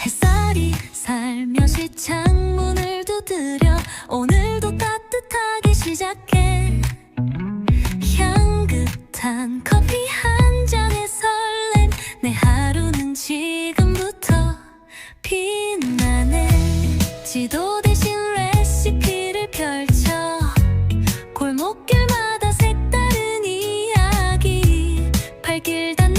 햇살이 살며시 창문을 두드려 오늘도 따뜻하게 시작해. 향긋한 커피 한 잔의 설렘. 내 하루는 지금부터 빛나네. 지도 대신 레시피를 펼쳐 골목길 발길 닿